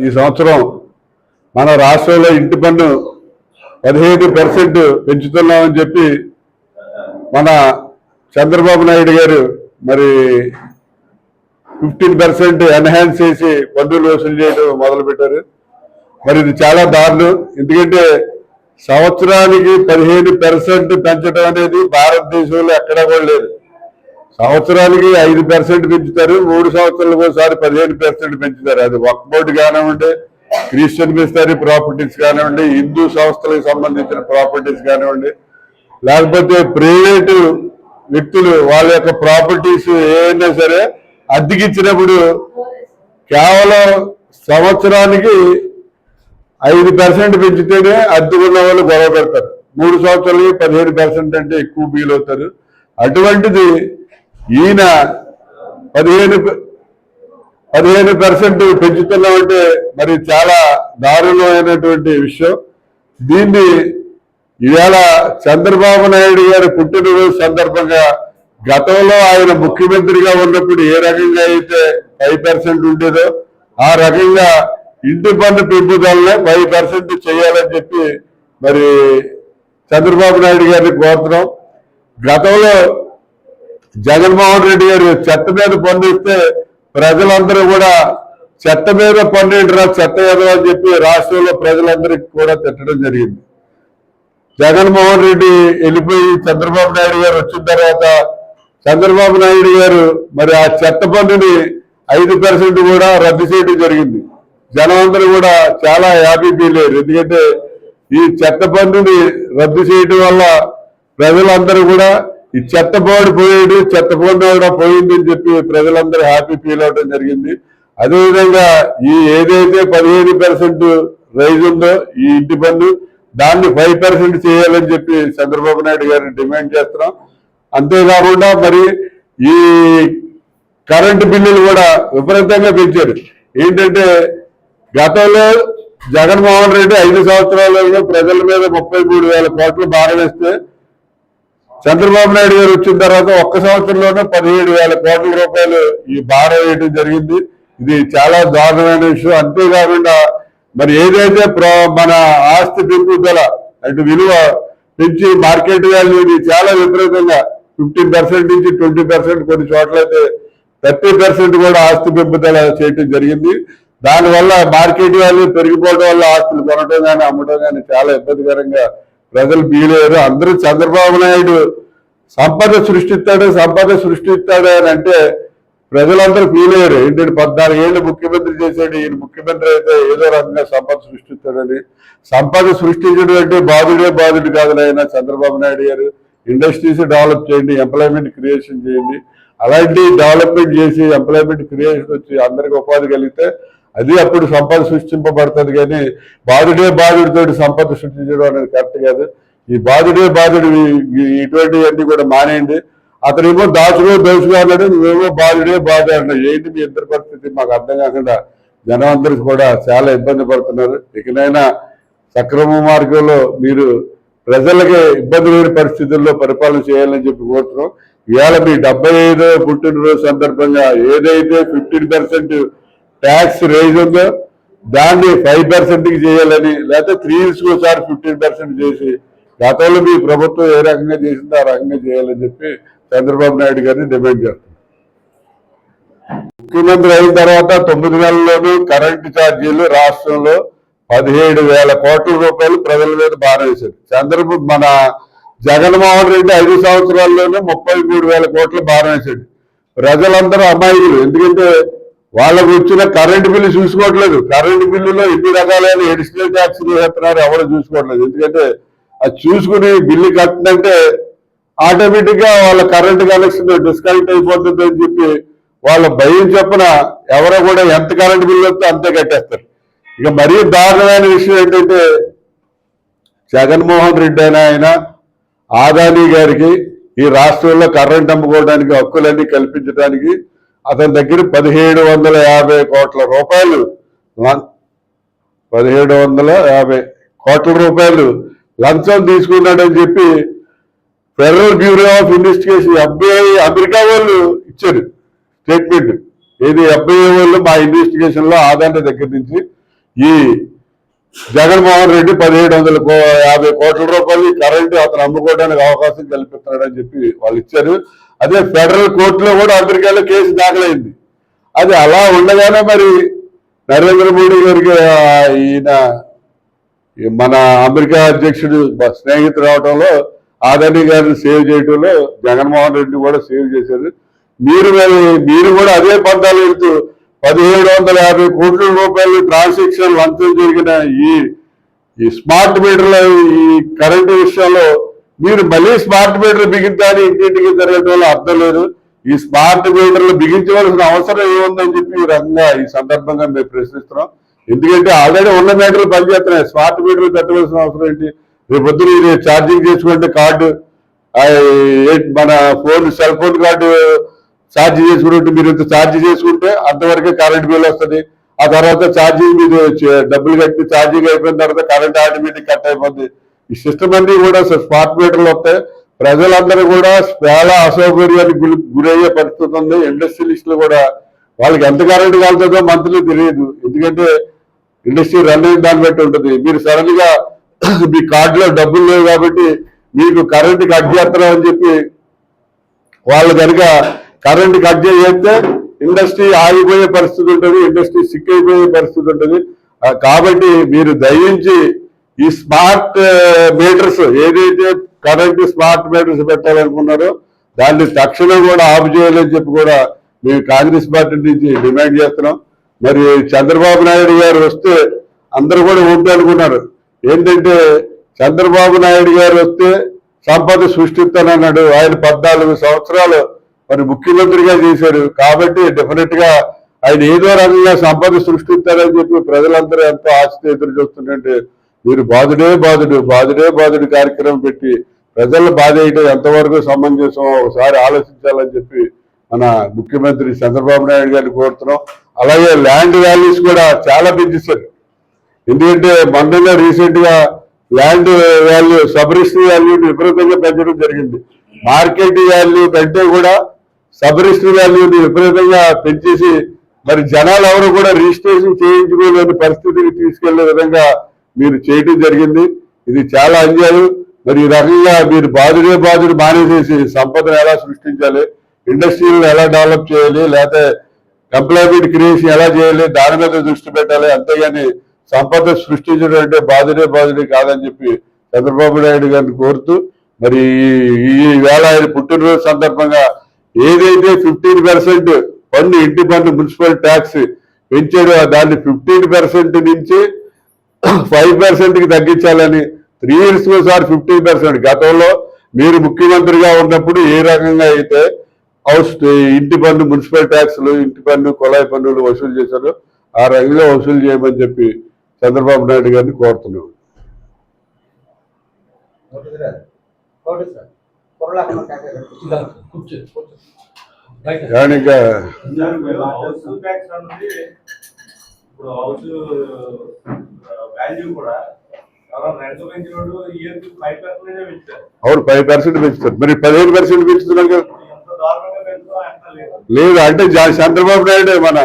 ఈ సంవత్సరం మన రాష్ట్రంలో ఇంటి పన్ను పదిహేను పర్సెంట్ పెంచుతున్నామని చెప్పి మన చంద్రబాబు నాయుడు గారు మరి ఫిఫ్టీన్ పర్సెంట్ ఎన్హాన్స్ చేసి పన్నులు వసూలు చేయడం మొదలుపెట్టారు. మరి ఇది చాలా దారుణం. ఎందుకంటే సంవత్సరానికి పదిహేను పర్సెంట్ పెంచడం అనేది భారతదేశంలో ఎక్కడా కూడా లేదు. సంవత్సరాలకి ఐదు పర్సెంట్ పెంచుతారు మూడు సంవత్సరాలకు ఒకసారి పదిహేను పర్సెంట్ పెంచుతారు. అది వక్ బోర్డు కానివ్వండి క్రిస్టియన్ మిస్టరీ ప్రాపర్టీస్ కానివ్వండి హిందూ సంస్థలకు సంబంధించిన ప్రాపర్టీస్ కానివ్వండి లేకపోతే ప్రైవేటు వ్యక్తులు వాళ్ళ యొక్క ప్రాపర్టీస్ ఏమైనా సరే అద్దెకిచ్చినప్పుడు కేవలం సంవత్సరానికి ఐదు పర్సెంట్ పెంచితేనే అద్దెకున్న వాళ్ళు గొడవ పెడతారు. మూడు సంవత్సరాలకి పదిహేను పర్సెంట్ అంటే ఎక్కువ ఫీల్ అవుతారు అటువంటిది ఈయన పదిహేను పదిహేను పర్సెంట్ పెంచుతున్నామంటే మరి చాలా దారుణమైనటువంటి విషయం. దీన్ని ఇవాళ చంద్రబాబు నాయుడు గారి పుట్టినరోజు సందర్భంగా గతంలో ఆయన ముఖ్యమంత్రిగా ఉన్నప్పుడు ఏ రకంగా అయితే ఫైవ్ పర్సెంట్ ఉండేదో ఆ రకంగా ఇంటి పన్ను పెంపుదలనే ఫైవ్ పర్సెంట్ చేయాలని చెప్పి మరి చంద్రబాబు నాయుడు గారిని కోరుతున్నాం. గతంలో జగన్మోహన్ రెడ్డి గారు చెత్త మీద పండిస్తే ప్రజలందరూ కూడా చెత్త మీద పండిరా చెత్త ఏదో అని చెప్పి రాష్ట్రంలో ప్రజలందరికీ కూడా తిట్టడం జరిగింది. జగన్మోహన్ రెడ్డి వెళ్ళిపోయి చంద్రబాబు నాయుడు గారు వచ్చిన తర్వాత చంద్రబాబు నాయుడు గారు మరి ఆ చెత్త పన్నుని ఐదు పర్సెంట్ కూడా రద్దు చేయడం జరిగింది. జనం అందరూ కూడా చాలా హ్యాపీ ఫీల్ అయ్యారు. ఎందుకంటే ఈ చెత్త పన్నుని రద్దు చేయడం వల్ల ప్రజలందరూ కూడా ఈ చెత్త బోర్డు పోయాడు చెత్త బోర్డు కూడా పోయింది అని చెప్పి ప్రజలందరూ హ్యాపీ ఫీల్ అవడం జరిగింది. అదేవిధంగా ఈ ఏదైతే పదిహేను పర్సెంట్ రైజ్ ఉందో ఈ ఇంటి పన్ను దాన్ని ఫైవ్ పర్సెంట్ చేయాలని చెప్పి చంద్రబాబు నాయుడు గారిని డిమాండ్ చేస్తున్నాం. అంతేకాకుండా మరి ఈ కరెంటు బిల్లులు కూడా విపరీతంగా పెంచారు. ఏంటంటే గతంలో జగన్మోహన్ రెడ్డి ఐదు సంవత్సరాలలో ప్రజల మీద ముప్పై మూడు వేల కోట్లు భారం వేస్తే చంద్రబాబు నాయుడు గారు వచ్చిన తర్వాత ఒక్క సంవత్సరంలోనే పదిహేడు వేల కోట్ల రూపాయలు ఈ భారం వేయడం జరిగింది. ఇది చాలా దారుణమైన విషయం. అంతేకాకుండా మరి ఏదైతే ప్ర- మన ఆస్తి పెంపుదల అంటే విలువ పెంచి మార్కెట్ వాల్యూని చాలా విపరీతంగా ఫిఫ్టీన్ పర్సెంట్ నుంచి ట్వంటీ పర్సెంట్ కొన్ని చోట్ల అయితే థర్టీ పర్సెంట్ కూడా ఆస్తి పెంపుదల చేయడం జరిగింది. దానివల్ల మార్కెట్ వాల్యూ పెరిగిపోవడం వల్ల ఆస్తులు కొనడం కానీ అమ్మడం కానీ చాలా ఇబ్బందికరంగా ప్రజలు బీలేరు అందరూ చంద్రబాబు నాయుడు సంపద సృష్టిస్తాడు సంపద సృష్టిస్తాడు అని అంటే ప్రజలందరూ ఫీల్ ఏంటంటే పద్నాలుగు ఏళ్ళు ముఖ్యమంత్రి చేశాడు ఈయన ముఖ్యమంత్రి అయితే ఏదో రకంగా సంపద సృష్టిస్తాడని. సంపద సృష్టించడం అంటే బాధుడే బాధుడు కాదు ఆయన చంద్రబాబు నాయుడు గారు ఇండస్ట్రీస్ డెవలప్ చేయండి ఎంప్లాయ్మెంట్ క్రియేషన్ చేయండి. అలాంటి డెవలప్మెంట్ చేసి ఎంప్లాయ్మెంట్ క్రియేషన్ వచ్చి అందరికి ఉపాధి కలిగితే అది అప్పుడు సంపద సృష్టింపబడుతుంది కానీ బాధుడే బాధుడితో సంపద సృష్టించడం అనేది కరెక్ట్ కాదు. ఈ బాధుడే బాధుడు ఇటువంటివన్నీ కూడా మానేయండి. అతనేమో దాచుకో దోచుకో అన్నాడు నువ్వేమో బాధుడే బాధ అన్నాడు. ఏంటి మీ ఇద్దరి పరిస్థితి? మాకు అర్థం కాకుండా జనం అందరూ కూడా చాలా ఇబ్బంది పడుతున్నారు. ఇకనైనా సక్రమ మార్గంలో మీరు ప్రజలకి ఇబ్బంది లేని పరిస్థితుల్లో పరిపాలన చేయాలని చెప్పి కోరుతున్నాం. ఇవాళ మీ డెబ్బై ఐదో పుట్టినరోజు సందర్భంగా ఏదైతే ఫిఫ్టీన్ పర్సెంట్ ట్యాక్స్ రేజ్ ఉందో దాన్ని ఫైవ్ పర్సెంట్కి చేయాలని లేకపోతే త్రీ ఇయర్స్కి ఒకసారి ఫిఫ్టీన్ పర్సెంట్ చేసి గతంలో మీ ప్రభుత్వం ఏ రకంగా చేసిందో ఆ రకంగా చేయాలని చెప్పి చంద్రబాబు నాయుడు గారిని డిమాండ్ చేస్తున్నాం ముఖ్యమంత్రి అయిన తర్వాత తొమ్మిది నెలల్లోనూ కరెంటు ఛార్జీలు రాష్ట్రంలో పదిహేడు వేల కోట్ల రూపాయలు ప్రజల మీద బారేశారు చంద్రబాబు మన జగన్మోహన్ రెడ్డి ఐదు సంవత్సరాల్లోనే ముప్పై మూడు వేల కోట్లు బారేశాడు ప్రజలందరూ అమాయకులు. ఎందుకంటే వాళ్ళకు వచ్చిన కరెంటు బిల్లు చూసుకోవట్లేదు. కరెంటు బిల్లులో ఎన్ని రకాలైన ఎడిషనల్ ట్యాక్స్ చేస్తున్నారు ఎవరు చూసుకోవట్లేదు. ఎందుకంటే అది చూసుకుని బిల్లు కట్టినంటే ఆటోమేటిక్గా వాళ్ళ కరెంట్ కనెక్షన్ డిస్కనెక్ట్ అయిపోతుంది అని చెప్పి వాళ్ళ భయం చెప్పిన ఎవరో కూడా ఎంత కరెంట్ బిల్లు వస్తే అంతే కట్టేస్తారు. ఇక మరీ దారుణమైన విషయం ఏంటంటే జగన్మోహన్ రెడ్డి అయినా ఆయన ఆదాని గారికి ఈ రాష్ట్రంలో కరెంట్ అమ్ముకోవడానికి హక్కులన్నీ కల్పించడానికి అతని దగ్గర పదిహేడు వందల యాభై కోట్ల రూపాయలు. పదిహేడు వందల యాభై కోట్ల రూపాయలు. లంచం తీసుకున్నాడని చెప్పి federal bureau of investigation FBI America వాళ్ళు ఇచ్చారు స్టేట్మెంట్. ఏది ఎఫ్బిఐ వాళ్ళు మా ఇన్వెస్టిగేషన్లో దగ్గర నుంచి ఈ జగన్మోహన్ రెడ్డి పదిహేడు వందల కో- యాభై కోట్ల రూపాయలు కరెంటు అతను అమ్ముకోవడానికి అవకాశం కల్పిస్తున్నాడని చెప్పి వాళ్ళు ఇచ్చారు. అదే ఫెడరల్ కోర్టులో కూడా అమెరికాలో కేసు దాఖలైంది. అది అలా ఉండగానే మరి నరేంద్ర మోడీ గారికి ఈయన మన అమెరికా అధ్యక్షుడు స్నేహితుడు రావడంలో ఆదాని గారిని సేవ్ చేయడంలో జగన్మోహన్ రెడ్డి కూడా సేవ్ చేశారు. మీరు మరి మీరు కూడా అదే పంతాలు వెళ్తూ పదిహేడు వందల యాభై కోట్ల రూపాయలు ట్రాన్సాక్షన్ లంచం జరిగిన ఈ ఈ స్మార్ట్ మీటర్ల ఈ కరెంటు విషయంలో మీరు మళ్ళీ స్మార్ట్ మీటర్ బిగించాలి ఇంటింటికి జరగడం అర్థం లేదు. ఈ స్మార్ట్ మీటర్లు బిగించవలసిన అవసరం ఏముందని చెప్పి ఈ రకంగా ఈ సందర్భంగా మేము ప్రశ్నిస్తున్నాం. ఎందుకంటే ఆల్రెడీ ఉన్న మీటర్లు పనిచేస్తున్నాయి. స్మార్ట్ మీటర్లు పెట్టవలసిన అవసరం ఏంటి? రేపు పొద్దున ఛార్జింగ్ చేసుకుంటే కార్డు. ఏ- మన phone cell phone card charge చేసుకుంటే మీరు ఇంత ఛార్జ్ చేసుకుంటే అంతవరకే కరెంట్ బిల్ వస్తుంది. ఆ తర్వాత ఛార్జింగ్ మీరు డబ్బులు కట్టి ఛార్జింగ్ అయిపోయిన తర్వాత కరెంట్ ఆటోమేటిక్ కట్ అయిపోతుంది ఈ సిస్టమ్ అన్ని కూడా స్మార్ట్ మీటర్లు వస్తాయి. ప్రజలందరూ కూడా చాలా అసౌకర్యానికి గురి గురయ్యే పరిస్థితి ఉంది. ఇండస్ట్రియలిస్టులు కూడా వాళ్ళకి ఎంత కరెంట్ కాలుతుందో మంత్లీ తెలియదు. ఎందుకంటే ఇండస్ట్రీ రన్ అయిన దాన్ని బట్టి ఉంటుంది. మీరు సడన్గా మీ కార్డులో డబ్బులు లేవు కాబట్టి మీకు కరెంట్ కట్ చేస్తున్నారని చెప్పి వాళ్ళు కనుక కరెంట్ కట్ చేస్తే ఇండస్ట్రీ ఆగిపోయే పరిస్థితి ఉంటుంది. ఇండస్ట్రీ సిక్ అయిపోయే పరిస్థితి ఉంటుంది. కాబట్టి మీరు దయించి ఈ స్మార్ట్ మీటర్స్ ఏదైతే కరెంట్ స్మార్ట్ మీటర్స్ పెట్టాలనుకున్నారో దాన్ని తక్షణం కూడా ఆఫ్ చేయాలని చెప్పి కూడా మేము కాంగ్రెస్ పార్టీ నుంచి డిమాండ్ చేస్తున్నాం. మరి చంద్రబాబు నాయుడు గారు వస్తే అందరూ కూడా ఉంటే అనుకున్నారు. ఏంటంటే చంద్రబాబు నాయుడు గారు వస్తే సంపద సృష్టిస్తానన్నాడు. ఆయన పద్నాలుగు సంవత్సరాలు మరి ముఖ్యమంత్రిగా చేశారు. కాబట్టి డెఫినెట్గా ఆయన ఏదో రకంగా సంపద సృష్టిస్తారని చెప్పి ప్రజలందరూ ఎంతో ఆశతో ఎదురు చూస్తుంటే మీరు బాధుడే బాధుడు బాధుడే బాధుడు కార్యక్రమం పెట్టి ప్రజలు బాధ వేయడం ఎంతవరకు సమంజసం ఒకసారి ఆలోచించాలని చెప్పి మన ముఖ్యమంత్రి చంద్రబాబు నాయుడు గారిని కోరుతున్నాం. అలాగే ల్యాండ్ వాల్యూస్ కూడా చాలా పెంచిస్తారు ఎందుకంటే మొన్ననే రీసెంట్గా ల్యాండ్ వాల్యూ సబరిస్ట్రీ వాల్యూ విపరీతంగా పెంచడం జరిగింది. మార్కెట్ వాల్యూ కంటే కూడా సబరిస్ట్రీ వాల్యూని విపరీతంగా పెంచేసి మరి జనాలు ఎవరు కూడా రిజిస్ట్రేషన్ చేయించుకోలేని పరిస్థితికి తీసుకెళ్ళే విధంగా మీరు చేయడం జరిగింది. ఇది చాలా అంజాలు మరి ఈ రకంగా మీరు బాధుడే బాధుడు మానేసేసి సంపదను ఎలా సృష్టించాలి? ఇండస్ట్రీలను ఎలా డెవలప్ చేయాలి? లేకపోతే ఎంప్లాయ్మెంట్ క్రియేషన్ ఎలా చేయాలి? దాని మీద దృష్టి పెట్టాలి. అంతేగాని సంపద సృష్టించడం అంటే బాధుడే బాధుడే కాదని చెప్పి చంద్రబాబు నాయుడు గారిని కోరుతూ మరి ఈ- ఈ వేళ ఆయన పుట్టినరోజు సందర్భంగా ఏదైతే ఫిఫ్టీన్ పర్సెంట్ పన్ను ఇంటి పన్ను మున్సిపల్ ట్యాక్స్ పెంచాడో దాన్ని ఫిఫ్టీన్ పర్సెంట్ నుంచి ఫైవ్ పర్సెంట్కి తగ్గించాలని త్రీ ఇయర్స్ ఒకసారి ఫిఫ్టీన్ పర్సెంట్ గతంలో మీరు ముఖ్యమంత్రిగా ఉన్నప్పుడు ఏ రకంగా అయితే హౌస్ ఇంటి పన్ను మున్సిపల్ ట్యాక్స్లు ఇంటి పన్ను కుళాయి పన్నులు వసూలు చేశారో ఆ రకంగా వసూలు చేయమని చెప్పి చంద్రబాబు నాయుడు గారిని కోరుతున్నాం సార్ ఇంకా ఇప్పుడు హౌస్ వాల్యూ కూడా అవును ఫైవ్ పర్సెంట్ పెంచుతారు. మరి పదిహేను పర్సెంట్ పెంచుతున్నారు కదా. లేదు. అంటే చంద్రబాబు నాయుడు మన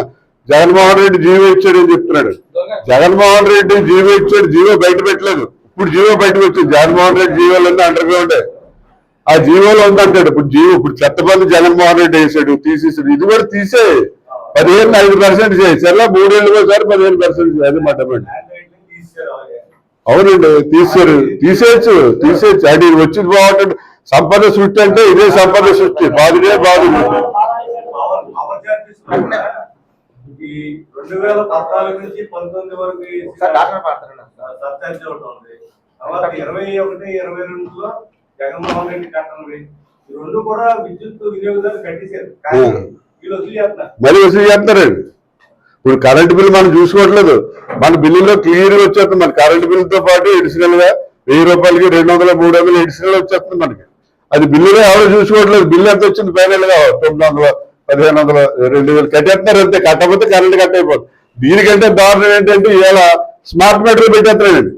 జగన్మోహన్ రెడ్డి జీవో ఇచ్చాడని చెప్తున్నాడు. జగన్మోహన్ రెడ్డి జీవో ఇచ్చాడు జీవో బయట పెట్టలేదు. ఇప్పుడు జీవో బయట వచ్చింది జగన్మోహన్ రెడ్డి జీవోలన్నీ అండర్ గ్రౌండ్ ఆ జీవోలో ఉందంటాడు. ఇప్పుడు జీవో ఇప్పుడు చెత్తపల్లి జగన్మోహన్ రెడ్డి వేసాడు తీసేసాడు. ఇది కూడా తీసే పదిహేను ఐదు పర్సెంట్ చేసారు మూడేళ్ళు ఒకసారి పదిహేను పర్సెంట్ అది మా డిమాండ్ అవునండి తీసారు. తీసేయచ్చు తీసేయచ్చు. అది వచ్చింది బాగుంటుంది. సంపద సృష్టి అంటే ఇదే సంపద సృష్టి. కూడా ఈ రెండు వేల పద్నాలుగు నుంచి పంతొమ్మిది వరకు సార్ సర్చార్జ్ తర్వాత ఇరవై ఒకటి ఇరవై రెండులో జగన్మోహన్ రెడ్డి కట్టనవి ఈ రెండు కూడా విద్యుత్ వినియోగదారులు కట్టేశారు. కానీ మరి వసూలు చేస్తారండి ఇప్పుడు కరెంట్ బిల్ మనం చూసుకోవట్లేదు. మన బిల్లులో క్లియర్ వచ్చేస్తుంది. మన కరెంట్ బిల్లుతో పాటు ఎడిషనల్గా వెయ్యి రూపాయలకి రెండు వందల మూడు వందలు ఎడిషనల్ వచ్చేస్తుంది మనకి. అది బిల్లులో ఎవరు చూసుకోవట్లేదు. బిల్లు ఎంత వచ్చింది ఫైనల్గా? తొమ్మిది వందలు పదిహేను వందలు రెండు వేలు కట్టేస్తున్నారు అంతే. కట్టకపోతే కరెంట్ కట్ అయిపోతుంది దీనికంటే దారుణం ఏంటంటే ఇవాళ స్మార్ట్ మీటర్ పెట్టేస్తున్నారండి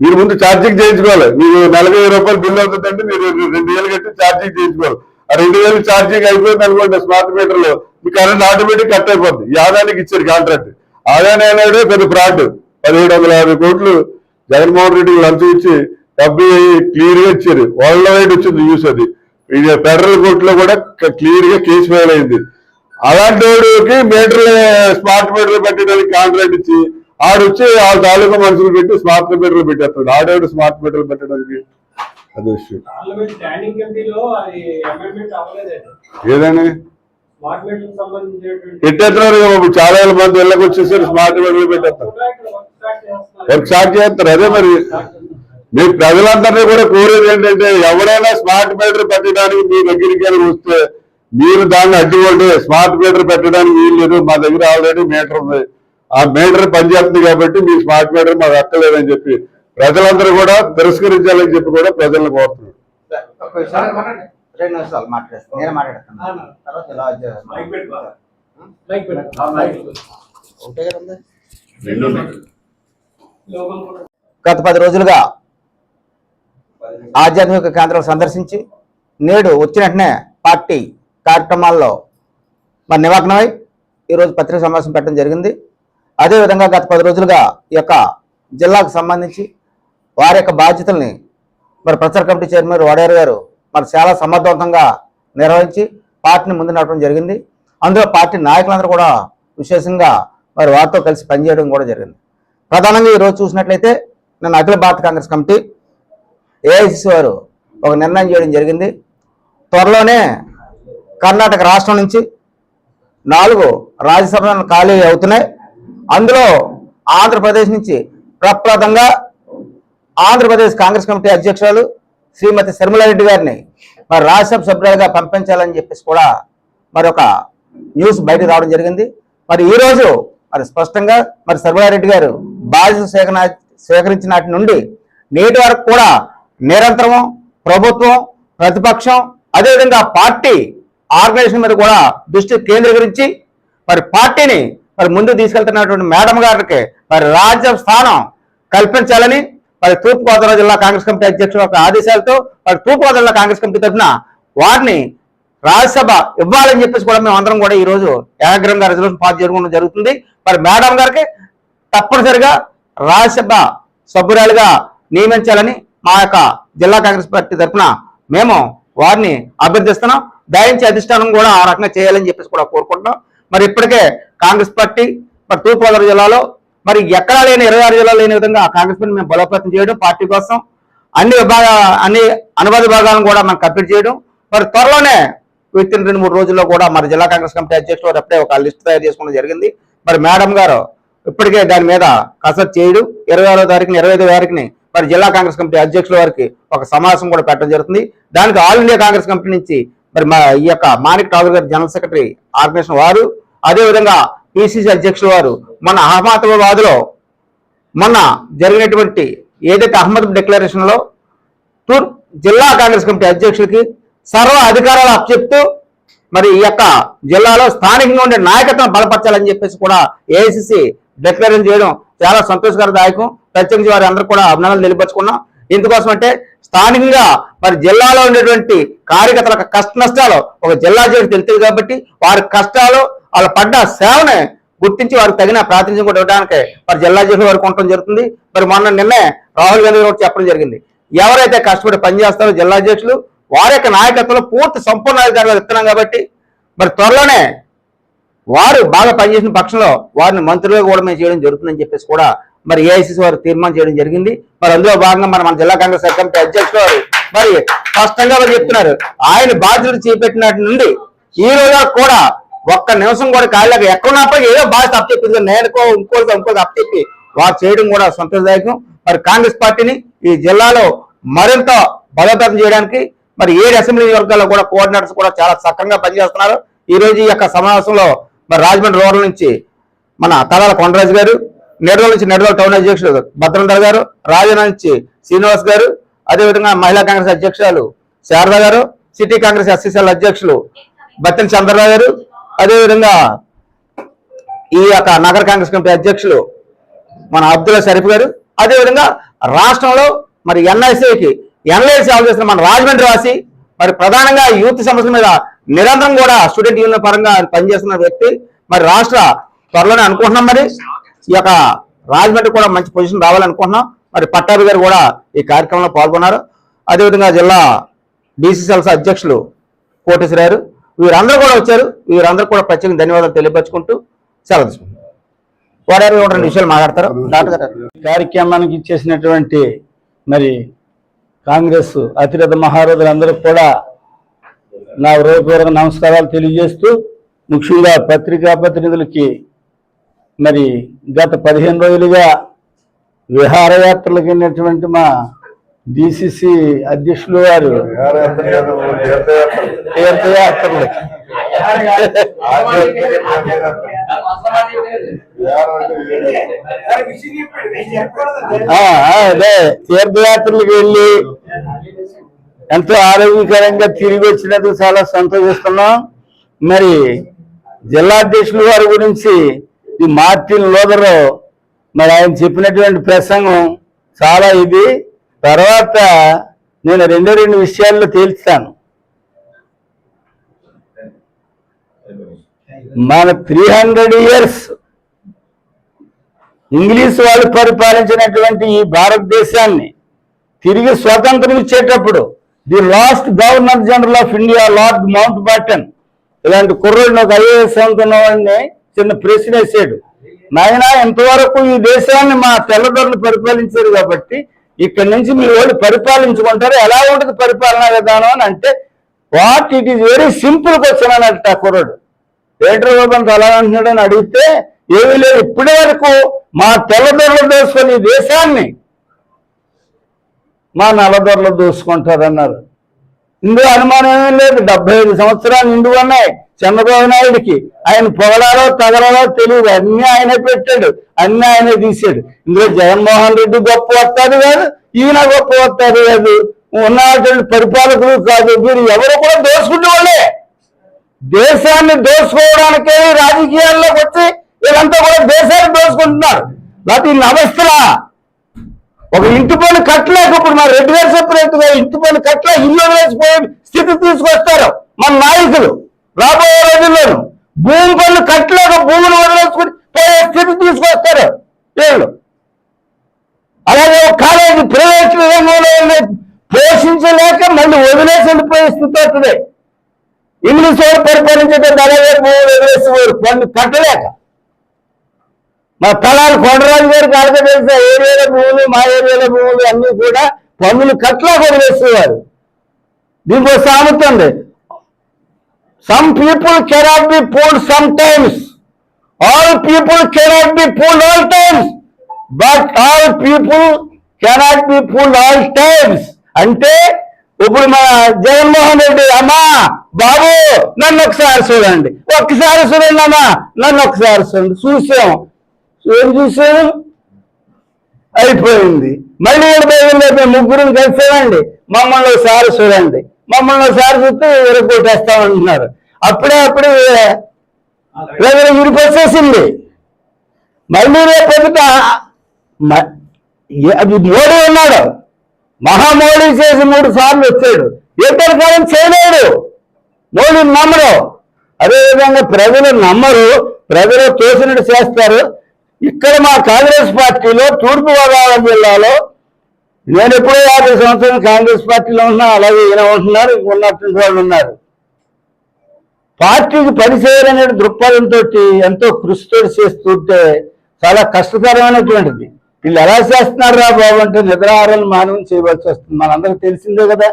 మీరు ముందు ఛార్జింగ్ చేయించుకోవాలి. మీరు నలభై రూపాయలు బిల్లు అవుతుందంటే మీరు రెండు వేలు కట్టి ఛార్జింగ్ చేయించుకోవాలి. రెండు వేలు ఛార్జింగ్ అయిపోయింది అనుకోండి స్మార్ట్ మీటర్లో. మీ కరెంట్ ఆటోమేటిక్ కట్ అయిపోద్ది. యాదానికి ఇచ్చారు కాంట్రాక్ట్ ఆదాయం అనేది పెద్ద ఫ్రాడ్ పదిహేడు వందల యాభై కోట్లు జగన్మోహన్ రెడ్డికి లంచం ఇచ్చి డబ్బు క్లియర్గా ఇచ్చారు. వరల్డ్ వైడ్ వచ్చింది న్యూస్ అది. ఇది ఫెడరల్ కోర్టులో కూడా క్లియర్గా కేసు ఫైల్ అయింది. అలాంటి వాడికి మీటర్లు స్మార్ట్ మీటర్లు పెట్టడానికి కాంట్రాక్ట్ ఇచ్చి ఆడొచ్చి ఆ తాలూకా మనుషులు పెట్టి స్మార్ట్ మీటర్లు పెట్టేస్తాడు. ఆడేవాడు స్మార్ట్ మీటర్లు పెట్టడానికి అది ఏదని కదా బాబు. చాలా వేల మంది ఇళ్ళకి వచ్చేసరి స్మార్ట్ మీటర్లు పెట్టేస్తారు. వర్క్ స్టార్ట్ చేస్తారు అదే మరి. మీ ప్రజలందరినీ కూడా కోరేది ఏంటంటే ఎవరైనా స్మార్ట్ మీటర్ పెట్టడానికి మీ దగ్గరికి వస్తే మీరు దాన్ని అడ్డుకోండి స్మార్ట్ మీటర్ పెట్టడానికి వీలు లేదు. మా దగ్గర ఆల్రెడీ మీటర్ ఉంది. ఆ మీటర్ పనిచేస్తుంది కాబట్టి మీ స్మార్ట్ మీటర్ మాకు అక్కర్లేదని చెప్పి ప్రజలందరూ కూడా తిరస్కరించాలని చెప్పి కూడా ప్రజలను రెండు నిమిషాలు మాట్లాడేస్తాను. నేను మాట్లాడతాను తర్వాత ఇలా కూడా. గత పది రోజులుగా ఆధ్యాత్మిక కేంద్రం సందర్శించి నేడు వచ్చిన వెంటనే పార్టీ కార్యక్రమాల్లో మరి నిమగ్నమై ఈరోజు పత్రికా సమావేశం పెట్టడం జరిగింది. అదేవిధంగా గత పది రోజులుగా ఈ యొక్క జిల్లాకు సంబంధించి వారి యొక్క బాధ్యతల్ని మరి ప్రచార కమిటీ చైర్మన్ వడేరు గారు మరి చాలా సమర్థవంతంగా నిర్వహించి పార్టీని ముందు నడపడం జరిగింది. అందులో పార్టీ నాయకులందరూ కూడా విశేషంగా మరి వారితో కలిసి పనిచేయడం కూడా జరిగింది. ప్రధానంగా ఈరోజు చూసినట్లయితే నన్ను అఖిల భారత కాంగ్రెస్ కమిటీ ఏఐసిసి వారు ఒక నిర్ణయం చేయడం జరిగింది. త్వరలోనే కర్ణాటక రాష్ట్రం నుంచి నాలుగు రాజ్యసభలు ఖాళీ అవుతున్నాయి. అందులో ఆంధ్రప్రదేశ్ నుంచి ప్రప్రదంగా ఆంధ్రప్రదేశ్ కాంగ్రెస్ కమిటీ అధ్యక్షురాలు శ్రీమతి శర్మలారెడ్డి గారిని మరి రాజ్యసభ సభ్యులుగా పంపించాలని చెప్పేసి కూడా మరి ఒక న్యూస్ బయట రావడం జరిగింది. మరి ఈ రోజు మరి స్పష్టంగా మరి శర్మలారెడ్డి గారు బాధ్యత సేకరణ సేకరించిన నాటి నుండి నేటి వరకు కూడా నిరంతరం ప్రభుత్వం ప్రతిపక్షం అదేవిధంగా పార్టీ ఆర్గనైజేషన్ మీద కూడా దృష్టి కేంద్రీకరించి మరి పార్టీని మరి ముందు తీసుకెళ్తున్నటువంటి మేడం గారికి మరి రాజ్య స్థానం కల్పించాలని మరి తూర్పుగోదావరి జిల్లా కాంగ్రెస్ కమిటీ అధ్యక్షుల యొక్క ఆదేశాలతో మరి తూర్పుగోదావరి జిల్లా కాంగ్రెస్ కమిటీ తరఫున వారిని రాజ్యసభ ఇవ్వాలని చెప్పేసి కూడా మేము అందరం కూడా ఈ రోజు ఏకాగ్రంగా రిజల్యూషన్ పాస్ చేసుకోవడం జరుగుతుంది. మరి మేడం గారికి తప్పనిసరిగా రాజ్యసభ సభ్యురాలుగా నియమించాలని మా యొక్క జిల్లా కాంగ్రెస్ పార్టీ తరఫున మేము వారిని అభ్యర్థిస్తున్నాం. దయించి అధిష్టానం కూడా ఆ రకంగా చేయాలని చెప్పేసి కూడా కోరుకుంటున్నాం. మరి ఇప్పటికే కాంగ్రెస్ పార్టీ మరి తూర్పుగోదావరి జిల్లాలో మరి ఎక్కడా లేని ఇరవై ఆరు జిల్లాలు లేని విధంగా ఆ కాంగ్రెస్ పార్టీ మేము బలోపేతం చేయడం పార్టీ కోసం అన్ని విభాగ అన్ని అనుబంధ విభాగాలను కూడా మనం కంప్లీట్ చేయడం. మరి త్వరలోనే విత్ రెండు మూడు రోజుల్లో కూడా మరి జిల్లా కాంగ్రెస్ కమిటీ అధ్యక్షులు అప్పుడే ఒక లిస్ట్ తయారు చేసుకోవడం జరిగింది. మరి మేడం గారు ఇప్పటికే దాని మీద కసరత్ చేయడం. ఇరవై ఆరో తారీఖుని ఇరవై ఐదో తారీఖుని మరి జిల్లా కాంగ్రెస్ కమిటీ అధ్యక్షుల వారికి ఒక సమావేశం కూడా పెట్టడం జరుగుతుంది. దానికి ఆల్ ఇండియా కాంగ్రెస్ కమిటీ నుంచి మరి మా ఈ యొక్క మాణిక్ ఠాగూర్ గారి జనరల్ సెక్రటరీ ఆర్గనైజేషన్ వారు. అదేవిధంగా పిసిసి అధ్యక్షుల వారు మన అహ్మదాబాద్లో మొన్న జరిగినటువంటి ఏదైతే అహ్మద్ డిక్లరేషన్లో టూర్ తూర్ జిల్లా కాంగ్రెస్ కమిటీ అధ్యక్షుడికి సర్వ అధికారాలు అప్పచెప్తూ మరి ఈ యొక్క జిల్లాలో స్థానికంగా ఉండే నాయకత్వం బలపరచాలని చెప్పేసి కూడా ఏఐసిసి డిక్లరేషన్ చేయడం చాలా సంతోషకరదాయకం. ప్రత్యేకించి వారి అందరూ కూడా అభినందనలు తెలియపరుచుకున్నాం. ఎందుకోసం అంటే స్థానికంగా మరి జిల్లాలో ఉండేటువంటి కార్యకర్తల యొక్క కష్ట నష్టాలు ఒక జిల్లా జడ్జి తెలుస్తుంది కాబట్టి వారి కష్టాలు వాళ్ళు పడ్డ సేవని గుర్తించి వారికి తగిన ప్రాతినిధ్యం కూడా ఇవ్వడానికి మరి జిల్లా జడ్జి వరకు ఉండటం జరుగుతుంది. మరి మొన్న నిన్నే రాహుల్ గాంధీ గారు చెప్పడం జరిగింది. ఎవరైతే కష్టపడి పనిచేస్తారో జిల్లా అధ్యక్షులు వారి యొక్క నాయకత్వంలో పూర్తి సంపూర్ణ అధికారులు ఇస్తున్నాం కాబట్టి మరి త్వరలోనే వారు బాగా పనిచేసిన పక్షంలో వారిని మంత్రులుగా కూడా మేము చేయడం జరుగుతుందని చెప్పేసి కూడా మరి ఏఐసిసి వారు తీర్మానం చేయడం జరిగింది. మరి అందులో భాగంగా మన మన జిల్లా కాంగ్రెస్ కమిటీ అధ్యక్షులు వారు మరి స్పష్టంగా వారు చెప్తున్నారు. ఆయన బాధ్యతలు చేపట్టినటి నుండి ఈ రోజు కూడా ఒక్క నిమిషం కూడా కాలేక ఎక్కడున్నప్పుడు ఏదో బాధ్యత అప్పచెప్పింది నేనుకో ఇంకోటి ఇంకోటి అప్పచెప్పి వారు చేయడం కూడా సంతోషదాయకం. మరి కాంగ్రెస్ పార్టీని ఈ జిల్లాలో మరింత బలోపేతం చేయడానికి మరి ఏడు అసెంబ్లీ వర్గాల్లో కూడా కోఆర్డినేటర్స్ కూడా చాలా సక్రమంగా పనిచేస్తున్నారు. ఈ రోజు ఈ యొక్క సమావేశంలో మరి రాజమండ్రి రూరల్ నుంచి మన తలాల కొండరాజు గారు నెడల నుంచి నెడవల టౌన్ అధ్యక్షుడు భద్రంధర్ గారు రాజన నుంచి శ్రీనివాస్ గారు అదేవిధంగా మహిళా కాంగ్రెస్ అధ్యక్షురాలు శారద గారు సిటీ కాంగ్రెస్ ఎస్సీసీఎల్ అధ్యక్షులు బత్తిన చంద్రరావు గారు అదేవిధంగా ఈ యొక్క నగర కాంగ్రెస్ కమిటీ అధ్యక్షులు మన అబ్దుల్లా షరీఫ్ గారు అదేవిధంగా రాష్ట్రంలో మరి ఎన్ఐసికి ఎన్ఐసి సేవ మన రాజమండ్రి వాసి మరి ప్రధానంగా యూత్ సమస్యల మీద నిరంతరం కూడా స్టూడెంట్ యూనియన్ పరంగా పనిచేస్తున్న వ్యక్తి మరి రాష్ట్ర త్వరలోనే అనుకుంటున్నాం మరి. ఈ యొక్క రాజమండ్రి కూడా మంచి పొజిషన్ రావాలనుకుంటున్నాం. మరి పట్టాభి గారు కూడా ఈ కార్యక్రమంలో పాల్గొన్నారు. అదేవిధంగా జిల్లా బీసీసీఎల్స్ అధ్యక్షులు కోటేశ్వరారు వీరందరూ కూడా వచ్చారు. వీరందరూ కూడా ప్రత్యేక ధన్యవాదాలు తెలియపరచుకుంటూ సెలవు తీసుకుంటాం వారు రెండు విషయాలు మాట్లాడతారు? డాక్టర్ గారు. కార్యక్రమానికి ఇచ్చేసినటువంటి మరి కాంగ్రెస్ అతిరథ మహారథులందరూ కూడా నా హృదయపూర్వక నమస్కారాలు తెలియజేస్తూ ముఖ్యంగా పత్రికా ప్రతినిధులకి మరి గత పదిహేను రోజులుగా విహారయాత్రలకు వెళ్ళినటువంటి మా డిసిసి అధ్యక్షులు వారు తీర్థయాత్రలకి ఆ, ఆ, అదే. తీర్థయాత్రలకు వెళ్ళి ఎంతో ఆరోగ్యకరంగా తిరిగి వచ్చినందుకు చాలా సంతోషిస్తున్నాం. మరి జిల్లా అధ్యక్షుల వారి గురించి ఈ మార్టిన్ లోదరు మరి ఆయన చెప్పినటువంటి ప్రసంగం చాలా ఇది. తర్వాత నేను రెండే రెండు విషయాల్లో తేల్చాను మన త్రీ హండ్రెడ్ ఇయర్స్ ఇంగ్లీష్ వాళ్ళు పరిపాలించినటువంటి ఈ భారతదేశాన్ని తిరిగి స్వతంత్రం ఇచ్చేటప్పుడు the last governor general of India lord Mountbatten ఇలాంటి కుర్రుడిని ఒక ఐఏఎస్ అనుకున్నవాడిని చిన్న ప్రశ్న వేసాడు నాయన ఇంతవరకు ఈ దేశాన్ని మా తెల్లదొరలు పరిపాలించారు కాబట్టి ఇక్కడి నుంచి మీ వాళ్ళు పరిపాలించుకుంటారు. ఎలా ఉంటుంది పరిపాలనా విధానం అని అంటే what it is very simple question అన్నట్టు ఆ కుర్రాడు ఏంటర్ బాబు అంత అలా అంటున్నాడు అని అడిగితే ఏమీ లేదు ఇప్పటి వరకు మా తెల్లదొరలు దోసుకొని ఈ దేశాన్ని మా నల్లదొరలు దోసుకుంటారన్నారు. ఇందులో అనుమానం ఏమీ లేదు. డెబ్బై ఐదు సంవత్సరాలు నిండు ఉన్నాయి. చంద్రబాబు నాయుడికి ఆయన పొగడాలో తగలాలో తెలియదు. అన్ని ఆయనే పెట్టాడు. అన్ని ఆయనే తీసాడు ఇందులో జగన్మోహన్ రెడ్డి గొప్ప వస్తారు కాదు. ఈయన గొప్ప వస్తారు కాదు. ఉన్నటువంటి పరిపాలకులు కాదు. వీరు ఎవరు కూడా దోసుకుంటే వాళ్ళే. దేశాన్ని దోసుకోవడానికే రాజకీయాల్లోకి వచ్చి వీళ్ళంతా కూడా దేశాన్ని దోసుకుంటున్నారు. లేకపోతే ఈ అవస్థలా ఒక ఇంటి పని కట్టలేక ఇప్పుడు మా రెడ్డి గారు చెప్పినట్టుగా ఇంటి పని కట్టలే ఇల్లు వేసిపోయే స్థితి తీసుకొస్తారు. మన నాయకులు. రాబోయే రోజుల్లోనూ భూమి పనులు కట్టలేక భూమిని వదిలేసుకుని పోయే స్థితి తీసుకొస్తారు వీళ్ళు. అలాగే కాలేజీ ప్రైవేట్ రంగంలో పోషించలేక మళ్ళీ వదిలేసి వెళ్ళిపోయే స్థితి వస్తుంది. ఇంగ్లీష్ వారు పరిపాలించేటప్పుడు అలాగే భూములు వదిలేసేవారు పనులు కట్టలేక. మా తలాలు కొండరాజు గారికి అడగ తెలిసే ఏరియాలో భూములు మా ఏరియాలో భూములు అన్నీ కూడా పన్నులు కట్టలేక వదిలేసేవారు. దీంట్లో ఒక సామెత ఉంది. Some people cannot be fooled some times all people cannot be fooled all times but all people cannot be fooled all times అంటే ఇప్పుడు మన జగన్మోహన్ రెడ్డి అమ్మా బాబు నన్ను ఒకసారి చూడండి. ఒక్కసారి చూడండి అమ్మా నన్ను ఒకసారి చూడండి. చూసాం. ఏం చూసాం అయిపోయింది. మళ్ళీ ఏడు బయలు ముగ్గురు కలిసామండి. మమ్మల్ని ఒకసారి చూడండి. మమ్మల్ని ఒకసారి చూస్తే విరగొట్టేస్తామంటున్నారు అప్పుడే అప్పుడే వేరే ఊరికి వచ్చేసింది మళ్ళీ రేపొద్దుట మోడీ ఉన్నాడు. మహామోడీ చేసి మూడు సార్లు వచ్చాడు. ఏ కాలం చేయలేడు. మోడీ నమ్మరు. అదేవిధంగా ప్రజలు నమ్మరు. ప్రజలు తోసినట్టు చేస్తారు. ఇక్కడ మా కాంగ్రెస్ పార్టీలో తూర్పుగోదావరి జిల్లాలో నేను ఎప్పుడో యాభై సంవత్సరాలు కాంగ్రెస్ పార్టీలో ఉన్నా అలాగే ఈయన ఉంటున్నారు ఉన్నటువంటి వాళ్ళు ఉన్నారు. పార్టీకి పనిచేయాలనే దృక్పథంతో ఎంతో కృషితో చేస్తుంటే చాలా కష్టతరమైనటువంటిది. వీళ్ళు ఎలా చేస్తున్నారు రా బాబు అంటే నిద్రాహారాలు మానవం చేయవలసి వస్తుంది. మనందరికి తెలిసిందే కదా.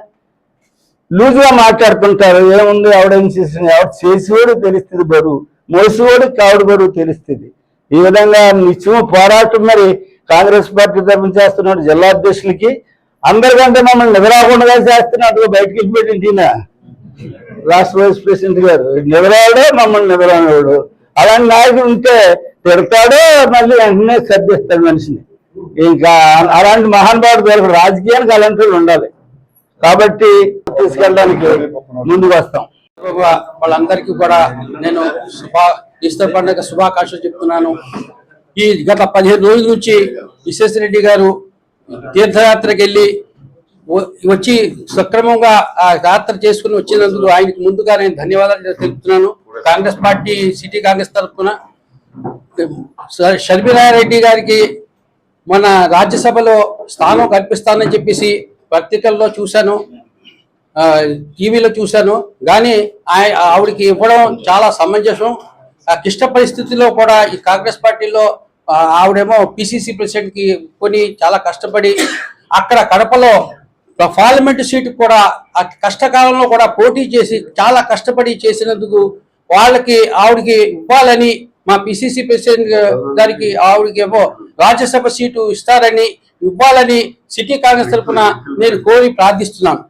లూజ్గా మాట్లాడుతుంటారు. ఏముంది? ఆవిడేం చేసింది? ఆవిడ చేసేవాడు తెలుస్తుంది బరువు. మోసేవాడు కావుడు బరువు తెలుస్తుంది. ఈ విధంగా నిత్యం పోరాటం మరి కాంగ్రెస్ పార్టీ తరఫున చేస్తున్నాడు జిల్లా అధ్యక్షులకి. అందరికంటే మమ్మల్ని నిద్రాకుండా చేస్తున్నట్టుగా బయటకి వెళ్ళిపోయింది ఈయన? రాష్ట్ర వైస్ ప్రెసిడెంట్ గారు నిద్రవాడు మమ్మల్ని నిద్రవాడు అలాంటి నాయకుడు ఉంటే తిడతాడు మళ్ళీ వెంటనే సర్దిస్తాడు మనిషిని. ఇంకా అలాంటి మహానుభావుడు దొరకడు రాజకీయానికి అలాంటి ఉండాలి. కాబట్టి తీసుకెళ్ళడానికి ముందుకు వస్తాం. వాళ్ళందరికీ కూడా నేను శుభా ఈస్టర్ పండుగ శుభాకాంక్షలు చెప్తున్నాను. ఈ గత పదిహేను రోజుల నుంచి విశ్వేశ్వరరెడ్డి గారు తీర్థయాత్రకి వెళ్ళి వచ్చి సక్రమంగా ఆ యాత్ర చేసుకుని వచ్చినందుకు ఆయనకు ముందుగా నేను ధన్యవాదాలు తెలుపుతున్నాను. కాంగ్రెస్ పార్టీ సిటీ కాంగ్రెస్ తరఫున షర్మిలారెడ్డి గారికి మన రాజ్యసభలో స్థానం కల్పిస్తానని చెప్పేసి పత్రికల్లో చూశాను. టీవీలో చూశాను. కానీ ఆయ- ఆవిడకి ఇవ్వడం చాలా సమంజసం. ఆ క్లిష్ట పరిస్థితిలో కూడా ఈ కాంగ్రెస్ పార్టీలో ఆవిడేమో పిసిసి ప్రెసిడెంట్కి కొని చాలా కష్టపడి అక్కడ కడపలో పార్లమెంట్ సీటు కూడా ఆ కష్టకాలంలో కూడా పోటీ చేసి చాలా కష్టపడి చేసినందుకు వాళ్ళకి ఆవిడకి ఇవ్వాలని మా పిసిసి ప్రెసిడెంట్ గారికి ఆవిడకి ఏమో రాజ్యసభ సీటు ఇస్తారని ఇవ్వాలని సిటీ కాంగ్రెస్ తరఫున నేను కోరి ప్రార్థిస్తున్నాను.